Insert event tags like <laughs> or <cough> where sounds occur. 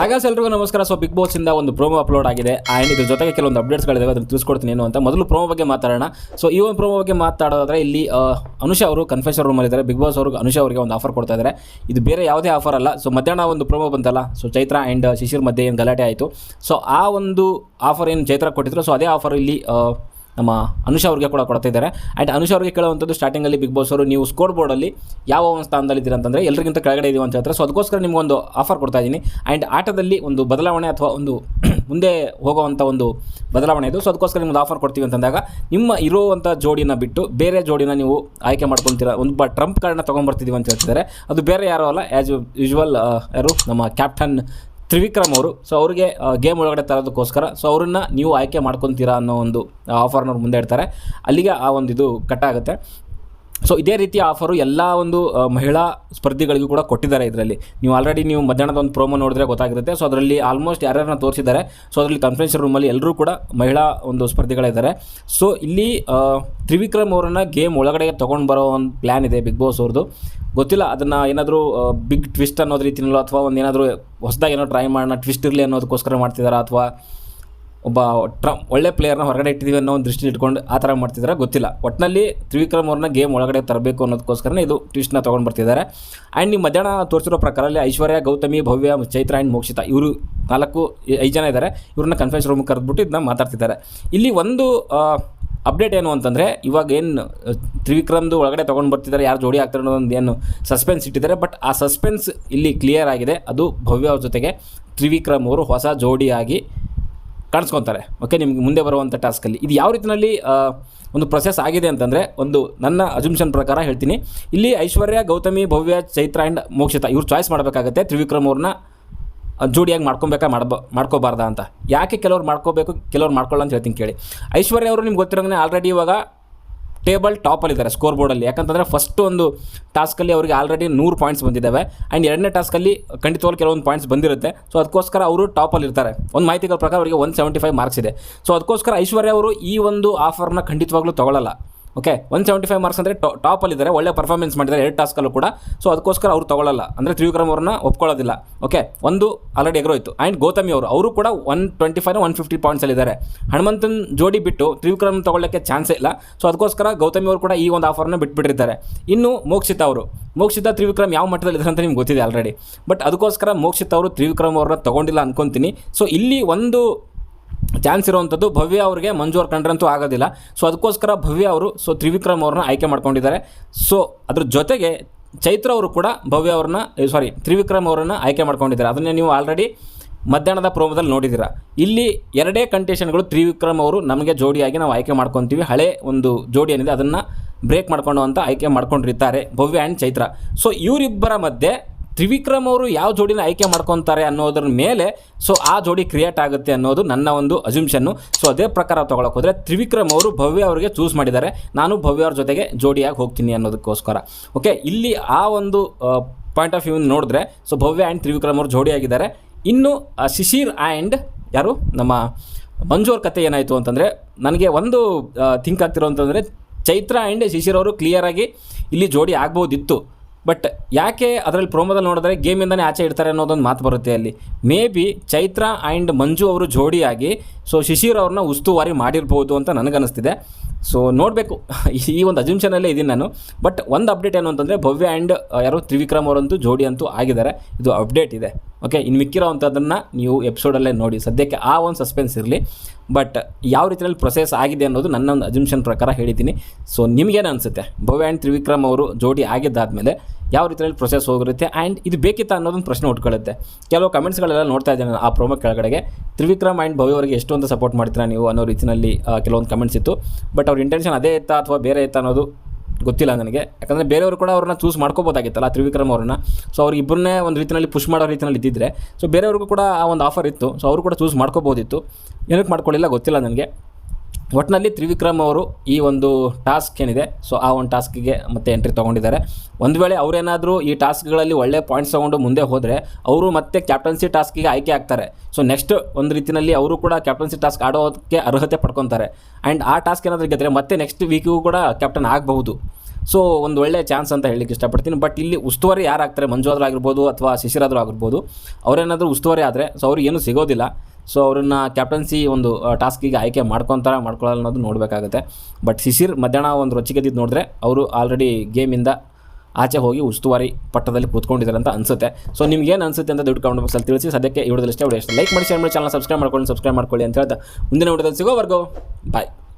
ಹಾಗಾದ್ರೆ ಎಲ್ರಿಗೂ ನಮಸ್ಕಾರ. ಸೊ ಬಿಗ್ ಬಾಸ್ ಇಂದ ಒಂದು ಪ್ರೋಮೋ ಅಪ್ಲೋಡ್ ಆಗಿದೆ. ಆ್ಯಂಡ್ ಇದ್ರ ಜೊತೆಗೆ ಕೆಲವೊಂದು ಅಪ್ಡೇಟ್ಸ್ಗಳಿದಾವೆ ಅದನ್ನು ತಿಳಿಸ್ಕೊಡ್ತೀನಿ ಏನು ಅಂತ ಮೊದಲು ಪ್ರೋಮೋ ಬಗ್ಗೆ ಮಾತಾಡೋಣ. ಸೊ ಈ ಒಂದು ಪ್ರೋಮೋ ಬಗ್ಗೆ ಮಾತಾಡೋದಾದ್ರೆ ಇಲ್ಲಿ ಅನುಷಾ ಅವರು ಕನ್ಫೆಷನ್ ರೂಮಲ್ಲಿ ಇದ್ದಾರೆ. ಬಿಗ್ ಬಾಸ್ ಅವರು, ಅನುಷಾ ಅವರಿಗೆ ಒಂದು ಆಫರ್ ಕೊಡ್ತಾ ಇದ್ದಾರೆ. ಇದು ಬೇರೆ ಯಾವುದೇ ಆಫರ್ ಅಲ್ಲ. ಸೊ ಮಧ್ಯಾಹ್ನ ಒಂದು ಪ್ರೋಮೋ ಬಂತಲ್ಲ? ಸೊ ಚೈತ್ರ ಆ್ಯಂಡ್ ಶಿಶಿರ್ ಮಧ್ಯೆ ಏನು ಗಲಾಟೆ ಆಯಿತು? ಸೊ ಆ ಒಂದು ಆಫರ್ ಏನು ಚೈತ್ರ ಕೊಟ್ಟಿದ್ರು. ಸೊ ಅದೇ ಆಫರ್ ಇಲ್ಲಿ ನಮ್ಮ ಅನುಷ ಅವ್ರಿಗೆ ಕೂಡ ಕೊಡ್ತಾ ಇದ್ದಾರೆ ಆ್ಯಂಡ್ ಅನುಷ ಅವ್ರಿಗೆ ಕೇಳುವಂಥದ್ದು ಸ್ಟಾರ್ಟಿಂಗಲ್ಲಿ ಬಿಗ್ ಬಾಸ್ ಅವರು, ನೀವು ಸ್ಕೋರ್ ಬೋರ್ಡಲ್ಲಿ ಯಾವ ಒಂದು ಸ್ಥಾನದಲ್ಲಿ ಇದ್ದೀರಾ ಅಂತಂದರೆ ಎಲ್ಲರಿಗಿಂತ ಕೆಳಗಡೆ ಇದೀವಿ ಅಂತ ಹೇಳ್ತಾರೆ. ಸೊ ಅದಕ್ಕೋಸ್ಕರ ನಿಮಗೊಂದು ಆಫರ್ ಕೊಡ್ತಾ ಇದ್ದೀನಿ. ಆ್ಯಂಡ್ ಆಟದಲ್ಲಿ ಒಂದು ಬದಲಾವಣೆ ಅಥವಾ ಒಂದು <clears throat> ಮುಂದೆ ಹೋಗುವಂಥ ಒಂದು ಬದಲಾವಣೆ ಇದು. ಸೊ ಅದಕ್ಕೋಸ್ಕರ ನಿಮ್ಗೆ ಆಫರ್ ಕೊಡ್ತೀವಿ ಅಂತಂದಾಗ, ನಿಮ್ಮ ಇರುವಂಥ ಜೋಡಿನ ಬಿಟ್ಟು ಬೇರೆ ಜೋಡಿನ ನೀವು ಆಯ್ಕೆ ಮಾಡ್ಕೊಳ್ತೀರ ಒಂದು ಬ ಟ್ರಂಪ್ ಕಾರ್ಡ್ನ ತೊಗೊಂಬರ್ತಿದ್ದೀವಿ ಅಂತ ಹೇಳ್ತಿದ್ದಾರೆ. ಅದು ಬೇರೆ ಯಾರೋ ಅಲ್ಲ ಆ್ಯಸ್ ಯೂಶ್ವಲ್ ಯಾರು? ನಮ್ಮ ಕ್ಯಾಪ್ಟನ್ ತ್ರಿವಿಕ್ರಮ್ ಅವರು ಸೊ ಅವರಿಗೆ ಗೇಮ್ ಒಳಗಡೆ ತರೋದಕ್ಕೋಸ್ಕರ ಸೊ ಅವ್ರನ್ನ ನೀವು ಆಯ್ಕೆ ಮಾಡ್ಕೊತೀರಾ ಅನ್ನೋ ಒಂದು ಆಫರ್ನವ್ರು ಮುಂದೆ ಇಡ್ತಾರೆ. ಅಲ್ಲಿಗೆ ಆ ಒಂದು ಇದು ಕಟ್ ಆಗುತ್ತೆ. ಸೊ ಇದೇ ರೀತಿಯ ಆಫರು ಎಲ್ಲ ಒಂದು ಮಹಿಳಾ ಸ್ಪರ್ಧಿಗಳಿಗೂ ಕೂಡ ಕೊಟ್ಟಿದ್ದಾರೆ ಇದರಲ್ಲಿ. ನೀವು ಆಲ್ರೆಡಿ ನೀವು ಮಧ್ಯಾಹ್ನದ ಒಂದು ಪ್ರೋಮೋ ನೋಡಿದ್ರೆ ಗೊತ್ತಾಗಿರುತ್ತೆ. ಸೊ ಅದರಲ್ಲಿ ಆಲ್ಮೋಸ್ಟ್ ಯಾರ್ಯಾರನ್ನ ತೋರಿಸಿದ್ದಾರೆ. ಸೊ ಅದರಲ್ಲಿ ಕಾನ್ಫರೆನ್ಸ್ ರೂಮಲ್ಲಿ ಎಲ್ಲರೂ ಕೂಡ ಮಹಿಳಾ ಒಂದು ಸ್ಪರ್ಧಿಗಳಿದ್ದಾರೆ. ಸೊ ಇಲ್ಲಿ ತ್ರಿವಿಕ್ರಮ್ ಅವರನ್ನ ಗೇಮ್ ಒಳಗಡೆ ತೊಗೊಂಡು ಬರೋ ಒಂದು ಪ್ಲ್ಯಾನ್ ಇದೆ ಬಿಗ್ ಬಾಸ್ ಅವ್ರದ್ದು ಗೊತ್ತಿಲ್ಲ, ಅದನ್ನು ಏನಾದರೂ ಬಿಗ್ ಟ್ವಿಸ್ಟ್ ಅನ್ನೋದು ರೀತಿಯಲ್ಲೋ ಅಥವಾ ಒಂದು ಏನಾದರೂ ಹೊಸದಾಗಿ ಏನೋ ಟ್ರೈ ಮಾಡೋಣ ಟ್ವಿಸ್ಟ್ ಇರಲಿ ಅನ್ನೋದಕ್ಕೋಸ್ಕರ ಮಾಡ್ತಿದ್ದಾರೆ ಅಥವಾ ಒಬ್ಬ ಟ್ರಮ್ ಒಳ್ಳೆ ಪ್ಲೇಯರ್ನ ಹೊರಗಡೆ ಇಟ್ಟಿದ್ದೀವಿ ಅನ್ನೋ ಒಂದು ದೃಷ್ಟಿ ಇಟ್ಕೊಂಡು ಆ ಥರ ಮಾಡ್ತಿದ್ದಾರೆ ಗೊತ್ತಿಲ್ಲ. ಒಟ್ಟಿನಲ್ಲಿ ತ್ರಿವಿಕ್ರಮ್ ಅವ್ರನ್ನ ಗೇಮ್ ಒಳಗಡೆ ತರಬೇಕು ಅನ್ನೋದಕ್ಕೋಸ್ಕರನೇ ಇದು ಟ್ವಿಸ್ಟ್ನ ತೊಗೊಂಡು ಬರ್ತಿದ್ದಾರೆ. ಆ್ಯಂಡ್ ನೀವು ಮಧ್ಯಾಹ್ನ ತೋರಿಸಿರೋ ಪ್ರಕಾರ ಅಲ್ಲಿ ಐಶ್ವರ್ಯ, ಗೌತಮಿ, ಭವ್ಯ, ಚೈತ್ರ ಆ್ಯಂಡ್ ಮೋಕ್ಷಿತ ಇವರು ನಾಲ್ಕು ಐದು ಜನ ಇದ್ದಾರೆ ಇವ್ರನ್ನ ಕನ್ಫರೆನ್ಸ್ ರೂಮ್ ಕರೆದ್ಬಿಟ್ಟು ಇದನ್ನ ಮಾತಾಡ್ತಿದ್ದಾರೆ. ಇಲ್ಲಿ ಒಂದು ಅಪ್ಡೇಟ್ ಏನು ಅಂತಂದರೆ ಇವಾಗ ಏನು ತ್ರಿವಿಕ್ರಮ್ದು ಒಳಗಡೆ ತೊಗೊಂಡು ಬರ್ತಿದ್ದಾರೆ, ಯಾರು ಜೋಡಿ ಆಗ್ತಾರೆ ಅನ್ನೋ ಒಂದು ಏನು ಸಸ್ಪೆನ್ಸ್ ಇಟ್ಟಿದ್ದಾರೆ. ಬಟ್ ಆ ಸಸ್ಪೆನ್ಸ್ ಇಲ್ಲಿ ಕ್ಲಿಯರ್ ಆಗಿದೆ. ಅದು ಭವ್ಯ ಅವ್ರ ಜೊತೆಗೆ ತ್ರಿವಿಕ್ರಮ್ ಅವರು ಹೊಸ ಜೋಡಿಯಾಗಿ ಕಾಣಿಸ್ಕೊತಾರೆ. ಓಕೆ ನಿಮ್ಗೆ ಮುಂದೆ ಬರುವಂಥ ಟಾಸ್ಕಲ್ಲಿ ಇದು ಯಾವ ರೀತಿಯಲ್ಲಿ ಒಂದು ಪ್ರೊಸೆಸ್ ಆಗಿದೆ ಅಂತಂದರೆ, ಒಂದು ನನ್ನ ಅಜುಮ್ಷನ್ ಪ್ರಕಾರ ಹೇಳ್ತೀನಿ. ಇಲ್ಲಿ ಐಶ್ವರ್ಯ, ಗೌತಮಿ, ಭವ್ಯ, ಚೈತ್ರ ಆ್ಯಂಡ್ ಮೋಕ್ಷಿತ ಇವ್ರು ಚಾಯ್ಸ್ ಮಾಡಬೇಕಾಗತ್ತೆ. ತ್ರಿವಿಕ್ರಮ್ ಅವ್ರನ್ನ ಜೋಡಿಯಾಗಿ ಮಾಡ್ಕೊಬೇಕಾ, ಮಾಡ್ಬ, ಮಾಡ್ಕೋಬಾರ್ದಾ ಅಂತ. ಯಾಕೆ ಕೆಲವ್ರು ಮಾಡ್ಕೋಬೇಕು, ಕೆಲವ್ರು ಮಾಡ್ಕೊಳ್ಳೋ ಅಂತ ಹೇಳ್ತೀನಿ ಕೇಳಿ. ಐಶ್ವರ್ಯ ಅವರು ನಿಮ್ಗೆ ಗೊತ್ತಿರೋಂಗೆ ಆಲ್ರೆಡಿ ಇವಾಗ ಟೇಬಲ್ ಟಾಪಲ್ಲಿದ್ದಾರೆ ಸ್ಕೋರ್ ಬೋರ್ಡಲ್ಲಿ ಯಾಕಂತಂದರೆ ಫಸ್ಟ್ ಒಂದು ಟಾಸ್ಕಲ್ಲಿ ಅವರಿಗೆ ಆಲ್ರೆಡಿ ನೂರು ಪಾಯಿಂಟ್ಸ್ ಬಂದಿದ್ದಾವೆ. ಆ್ಯಂಡ್ ಎರಡನೇ ಟಾಸ್ಕಲ್ಲಿ ಖಂಡಿತವಾಗಿ ಕೆಲವೊಂದು ಪಾಯಿಂಟ್ಸ್ ಬಂದಿರುತ್ತೆ. ಸೊ ಅದಕ್ಕೋಸ್ಕರ ಅವರು ಟಾಪಲ್ಲಿ ಇರ್ತಾರೆ. ಒಂದು ಮಾಹಿತಿಗಳ ಪ್ರಕಾರ ಅವರಿಗೆ ಒನ್ ಸೆವೆಂಟಿ ಫೈವ್ ಮಾರ್ಕ್ಸ್ ಇದೆ. ಸೊ ಅದಕ್ಕೋಸ್ಕರ ಐಶ್ವರ್ಯ ಅವರು ಈ ಒಂದು ಆಫರ್ನ ಖಂಡಿತವಾಗ್ಲೂ ತೊಗೊಳ್ಳಲ್ಲ okay one seventy five marks ಅಂದರೆ ಟಾಪಲ್ಲಿದ್ದಾರೆ ಒಳ್ಳೆ ಪರ್ಫಾರ್ಮೆನ್ಸ್ ಮಾಡಿದ್ದಾರೆ ಎರಡು ಟಾಸ್ಕಲ್ಲೂ ಕೂಡ. ಸೊ ಅದಕ್ಕೋಸ್ಕರ ಅವ್ರು ತೊಗೊಳ್ಳಲ್ಲ ಅಂದರೆ ತ್ರಿವಿಕ್ರಮ್ ಅವ್ರನ್ನ ಒಪ್ಕೊಳ್ಳೋದಿಲ್ಲ. ಓಕೆ ಒಂದು ಆಲ್ರೆಡಿ ಇತ್ತು ಆ್ಯಂಡ್ ಗೌತಮಿ ಅವರು ಅವರು ಕೂಡ one twenty five one fifty ಪಾಯಿಂಟ್ಸಲ್ಲಿದ್ದಾರೆ ಹನುಮಂತನ್ ಜೋಡಿ ಬಿಟ್ಟು ತ್ರಿವಿಕ್ರಮ್ ತೊಗೊಳ್ಳೋಕ್ಕೆ ಚಾನ್ಸೇ ಇಲ್ಲ. ಸೊ ಅದಕ್ಕೋಸ್ಕರ ಗೌತಮಿ ಅವರು ಕೂಡ ಈ ಒಂದು ಆಫರ್ನ ಬಿಟ್ಬಿಟ್ಟಿರ್ತಾರೆ. ಇನ್ನು ಮೋಕ್ಷಿತ ಅವರು. ಮೋಕ್ಷಿತ, ತ್ರಿವಿಕ್ರಮ್ ಯಾವ ಮಟ್ಟದಲ್ಲಿದ್ದಾರೆ ಅಂತ ನಿಮ್ಗೆ ಗೊತ್ತಿದೆ ಆಲ್ರೆಡಿ ಬಟ್ ಅದಕ್ಕೋಸ್ಕರ ಮೋಕ್ಷಿತ ಅವರು ತ್ರಿವಿಕ್ರಮ್ ಅವ್ರನ್ನ ತೊಗೊಂಡಿಲ್ಲ ಅನ್ಕೊತೀನಿ. ಸೊ ಇಲ್ಲಿ ಒಂದು ಚಾನ್ಸ್ ಇರುವಂಥದ್ದು ಭವ್ಯ ಅವರಿಗೆ ಮಂಜು ಅವ್ರು ಕಂಡ್ರಂತೂ ಆಗೋದಿಲ್ಲ. ಸೊ ಅದಕ್ಕೋಸ್ಕರ ಭವ್ಯ ಅವರು ಸೊ ತ್ರಿವಿಕ್ರಮ್ ಅವ್ರನ್ನ ಆಯ್ಕೆ ಮಾಡ್ಕೊಂಡಿದ್ದಾರೆ. ಸೊ ಅದ್ರ ಜೊತೆಗೆ ಚೈತ್ರ ಅವರು ಕೂಡ ಭವ್ಯ ಅವ್ರನ್ನ ಸಾರಿ ತ್ರಿವಿಕ್ರಮ್ ಅವರನ್ನು ಆಯ್ಕೆ ಮಾಡ್ಕೊಂಡಿದ್ದಾರೆ. ಅದನ್ನೇ ನೀವು ಆಲ್ರೆಡಿ ಮಧ್ಯಾಹ್ನದ ಪ್ರೋಮದಲ್ಲಿ ನೋಡಿದ್ದೀರಾ. ಇಲ್ಲಿ ಎರಡೇ ಕಂಟೇಷನ್ಗಳು ತ್ರಿವಿಕ್ರಮ್ ಅವರು ನಮಗೆ ಜೋಡಿಯಾಗಿ ನಾವು ಆಯ್ಕೆ ಮಾಡ್ಕೊತೀವಿ. ಹಳೆ ಒಂದು ಜೋಡಿ ಏನಿದೆ, ಅದನ್ನು ಬ್ರೇಕ್ ಮಾಡ್ಕೊಂಡು ಅಂತ ಆಯ್ಕೆ ಮಾಡ್ಕೊಂಡಿರ್ತಾರೆ ಭವ್ಯ ಆ್ಯಂಡ್ ಚೈತ್ರ. ಸೊ ಇವರಿಬ್ಬರ ಮಧ್ಯೆ ತ್ರಿವಿಕ್ರಮ್ ಅವರು ಯಾವ ಜೋಡಿನ ಆಯ್ಕೆ ಮಾಡ್ಕೊತಾರೆ ಅನ್ನೋದ್ರ ಮೇಲೆ ಸೊ ಆ ಜೋಡಿ ಕ್ರಿಯೇಟ್ ಆಗುತ್ತೆ ಅನ್ನೋದು ನನ್ನ ಒಂದು ಅಜುಮ್ಷನ್ನು ಸೊ ಅದೇ ಪ್ರಕಾರ ತೊಗೊಳಕ್ಕೆ ಹೋದರೆ ತ್ರಿವಿಕ್ರಮ್ ಅವರು ಭವ್ಯ ಅವರಿಗೆ ಚೂಸ್ ಮಾಡಿದ್ದಾರೆ. ನಾನು ಭವ್ಯ ಅವ್ರ ಜೊತೆಗೆ ಜೋಡಿಯಾಗಿ ಹೋಗ್ತೀನಿ ಅನ್ನೋದಕ್ಕೋಸ್ಕರ. ಓಕೆ ಇಲ್ಲಿ ಆ ಒಂದು ಪಾಯಿಂಟ್ ಆಫ್ ವ್ಯೂ ನೋಡಿದ್ರೆ ಸೊ ಭವ್ಯ ಆ್ಯಂಡ್ ತ್ರಿವಿಕ್ರಮ್ ಅವರು ಜೋಡಿಯಾಗಿದ್ದಾರೆ. ಇನ್ನು ಶಿಶಿರ್ ಆ್ಯಂಡ್ ಯಾರು? ನಮ್ಮ ಮಂಜು ಅವ್ರ ಕತೆ ಏನಾಯಿತು ಅಂತಂದರೆ, ನನಗೆ ಒಂದು ಥಿಂಕ್ ಆಗ್ತಿರೋ ಅಂತಂದರೆ, ಚೈತ್ರ ಆ್ಯಂಡ್ ಶಿಶಿರ್ ಅವರು ಕ್ಲಿಯರಾಗಿ ಇಲ್ಲಿ ಜೋಡಿ ಆಗ್ಬೋದಿತ್ತು. ಬಟ್ ಯಾಕೆ ಅದರಲ್ಲಿ ಪ್ರೋಮೋದಲ್ಲಿ ನೋಡಿದ್ರೆ ಗೇಮಿಂದನೇ ಆಚೆ ಇಡ್ತಾರೆ ಅನ್ನೋದೊಂದು ಮಾತು ಬರುತ್ತೆ ಅಲ್ಲಿ. Maybe Chaitra and Manju ಅವರು ಜೋಡಿಯಾಗಿ ಸೊ ಶಿಶಿರ್ ಅವ್ರನ್ನ ಉಸ್ತುವಾರಿ ಮಾಡಿರ್ಬೋದು ಅಂತ ನನಗನ್ನಿಸ್ತಿದೆ. ಸೊ ನೋಡಬೇಕು. <laughs> ಈ ಒಂದು ಅಜುಮ್ಷನಲ್ಲೇ ಇದ್ದೀನಿ ನಾನು. ಬಟ್ ಒಂದು ಅಪ್ಡೇಟ್ ಏನು ಅಂತಂದರೆ, ಭವ್ಯ ಆ್ಯಂಡ್ ಯಾರು ತ್ರಿವಿಕ್ರಮ್ ಅವರಂತೂ ಜೋಡಿ ಅಂತೂ ಆಗಿದ್ದಾರೆ. ಇದು ಅಪ್ಡೇಟ್ ಇದೆ. ಓಕೆ ಇನ್ನು ಮಿಕ್ಕಿರೋವಂಥದ್ದನ್ನು ನೀವು ಎಪಿಸೋಡಲ್ಲೇ ನೋಡಿ. ಸದ್ಯಕ್ಕೆ ಆ ಒಂದು ಸಸ್ಪೆನ್ಸ್ ಇರಲಿ. ಬಟ್ ಯಾವ ರೀತಿಯಲ್ಲಿ ಪ್ರೊಸೆಸ್ ಆಗಿದೆ ಅನ್ನೋದು ನನ್ನ ಒಂದು ಅಜುಮ್ಷನ್ ಪ್ರಕಾರ ಹೇಳಿದ್ದೀನಿ. ಸೊ ನಿಮಗೇನು ಅನಿಸುತ್ತೆ? ಭವ್ಯ ಆ್ಯಂಡ್ ತ್ರಿವಿಕ್ರಮ್ ಅವರು ಜೋಡಿ ಆಗಿದ್ದಾದಮೇಲೆ ಯಾವ ರೀತಿಯಲ್ಲಿ ಪ್ರೊಸೆಸ್ ಹೋಗಿರುತ್ತೆ? ಆ್ಯಂಡ್ ಇದು ಬೇಕಿತ್ತ ಅನ್ನೋದೊಂದು ಪ್ರಶ್ನೆ ಉಟ್ಕೊಳ್ಳುತ್ತೆ. ಕೆಲವು ಕಮೆಂಟ್ಸ್ಗಳೆಲ್ಲ ನೋಡ್ತಾ ಇದ್ದೇನೆ ಆ ಪ್ರೋಮೋ ಕೆಳಗಡೆಗೆ. ತ್ರಿವಿಕ್ರಮ್ ಆ್ಯಂಡ್ ಭವ್ಯ ಅವರಿಗೆ ಎಷ್ಟು ಅಂತ ಸಪೋರ್ಟ್ ಮಾಡ್ತೀರಾ ನೀವು ಅನ್ನೋ ರೀತಿಯಲ್ಲಿ ಕೆಲವೊಂದು ಕಮೆಂಟ್ಸ್ ಇತ್ತು. ಬಟ್ ಅವ್ರ ಇಂಟೆನ್ಷನ್ ಅದೇ ಇತ್ತಾ ಅಥವಾ ಬೇರೆ ಇತ್ತಾ ಅನ್ನೋದು ಗೊತ್ತಿಲ್ಲ ನನಗೆ. ಯಾಕಂದರೆ ಬೇರೆಯವರು ಕೂಡ ಅವ್ರನ್ನ ಚೂಸ್ ಮಾಡ್ಕೋಬೋದಾಗಿತ್ತಲ್ಲ ತ್ರಿವಿಕ್ರಮ್ ಅವ್ರನ್ನ. ಸೊ ಅವ್ರು ಇಬ್ಬರನ್ನೇ ಒಂದು ರೀತಿಯಲ್ಲಿ ಪುಷ್ ಮಾಡೋ ರೀತಿಯಲ್ಲಿ ಇದ್ದಿದ್ರೆ. ಸೊ ಬೇರೆಯವ್ರಿಗೂ ಕೂಡ ಆ ಒಂದು ಆಫರ್ ಇತ್ತು. ಸೊ ಅವರು ಕೂಡ ಚೂಸ್ ಮಾಡ್ಕೋಬೋದಿತ್ತು. ಏನಕ್ಕೆ ಮಾಡ್ಕೊಳ್ಳಿಲ್ಲ ಗೊತ್ತಿಲ್ಲ ನನಗೆ. ಒಟ್ಟಿನಲ್ಲಿ ತ್ರಿವಿಕ್ರಮ್ ಅವರು ಈ ಒಂದು ಟಾಸ್ಕ್ ಏನಿದೆ ಸೊ ಆ ಒಂದು ಟಾಸ್ಕಿಗೆ ಮತ್ತೆ ಎಂಟ್ರಿ ತೊಗೊಂಡಿದ್ದಾರೆ. ಒಂದು ವೇಳೆ ಅವರೇನಾದರೂ ಈ ಟಾಸ್ಕ್ಗಳಲ್ಲಿ ಒಳ್ಳೆ ಪಾಯಿಂಟ್ಸ್ ತೊಗೊಂಡು ಮುಂದೆ ಹೋದರೆ, ಅವರು ಮತ್ತೆ ಕ್ಯಾಪ್ಟನ್ಸಿ ಟಾಸ್ಕಿಗೆ ಆಯ್ಕೆ ಆಗ್ತಾರೆ. ಸೊ ನೆಕ್ಸ್ಟ್ ಒಂದು ರೀತಿಯಲ್ಲಿ ಅವರು ಕೂಡ ಕ್ಯಾಪ್ಟನ್ಸಿ ಟಾಸ್ಕ್ ಆಡೋದಕ್ಕೆ ಅರ್ಹತೆ ಪಡ್ಕೊತಾರೆ. ಆ್ಯಂಡ್ ಆ ಟಾಸ್ಕ್ ಏನಾದರೂ ಗೆದ್ದರೆ ಮತ್ತೆ ನೆಕ್ಸ್ಟ್ ವೀಕಿಗೂ ಕೂಡ ಕ್ಯಾಪ್ಟನ್ ಆಗಬಹುದು. ಸೊ ಒಂದು ಒಳ್ಳೆ ಚಾನ್ಸ್ ಅಂತ ಹೇಳಲಿಕ್ಕೆ ಇಷ್ಟಪಡ್ತೀನಿ. ಬಟ್ ಇಲ್ಲಿ ಉಸ್ತುವಾರಿ ಯಾರು ಆಗ್ತಾರೆ ಮಂಜು ಆದರೂ ಆಗಿರ್ಬೋದು ಅಥವಾ ಶಿಶಿರಾದರೂ ಆಗಿರ್ಬೋದು, ಅವರೇನಾದರೂ ಉಸ್ತುವಾರಿ ಆದರೆ ಸೊ ಅವ್ರಿಗೆ ಏನೂ ಸಿಗೋದಿಲ್ಲ. ಸೊ ಅವ್ರನ್ನ ಕ್ಯಾಪ್ಟನ್ಸಿ ಒಂದು ಟಾಸ್ಕಿಗೆ ಆಯ್ಕೆ ಮಾಡ್ಕೊತಾರ ಮಾಡ್ಕೊಳ್ಳಲ್ಲ ಅನ್ನೋದು ನೋಡಬೇಕಾಗುತ್ತೆ. ಬಟ್ ಶಿಶಿರ್ ಮಧ್ಯಾಹ್ನ ಒಂದು ರೊಚ್ಚಿಗೆದ್ದಿದ್ದು ನೋಡಿದ್ರೆ ಅವರು ಆಲ್ರೆಡಿ ಗೇಮಿಂದ ಆಚೆ ಹೋಗಿ ಉಸ್ತುವಾರಿ ಪಟ್ಟದಲ್ಲಿ ಕೂತ್ಕೊಂಡಿದ್ದಾರೆ ಅಂತ ಅನಿಸುತ್ತೆ. ಸೊ ನಿಮ್ಗೆ ಏನು ಅನಿಸುತ್ತೆ ಅಂತ ದುಡ್ಡು ಕಮೆಂಟ್ ಬಾಕ್ಸಲ್ಲಿ ತಿಳಿಸಿ, ಸದ್ಯಕ್ಕೆ ವಿಡಿಯೋದಲ್ಲಿ ಇಷ್ಟ ವಿಡಿಯೋ ಇಷ್ಟ ಲೈಕ್ ಮಾಡಿ ಶೇರ್ ಮಾಡಿ ಚಾನಲ್ ಸಬ್ಸ್ಕ್ರೈಬ್ ಮಾಡ್ಕೊಂಡು ಸಬ್ಸ್ಕ್ರೈಬ್ ಮಾಡ್ಕೊಳ್ಳಿ ಅಂತ ಹೇಳ್ತಾ ಮುಂದಿನ ವಿಡಿಯೋದಲ್ಲಿ ಸಿಗೋವರೆಗೂ ಬಾಯ್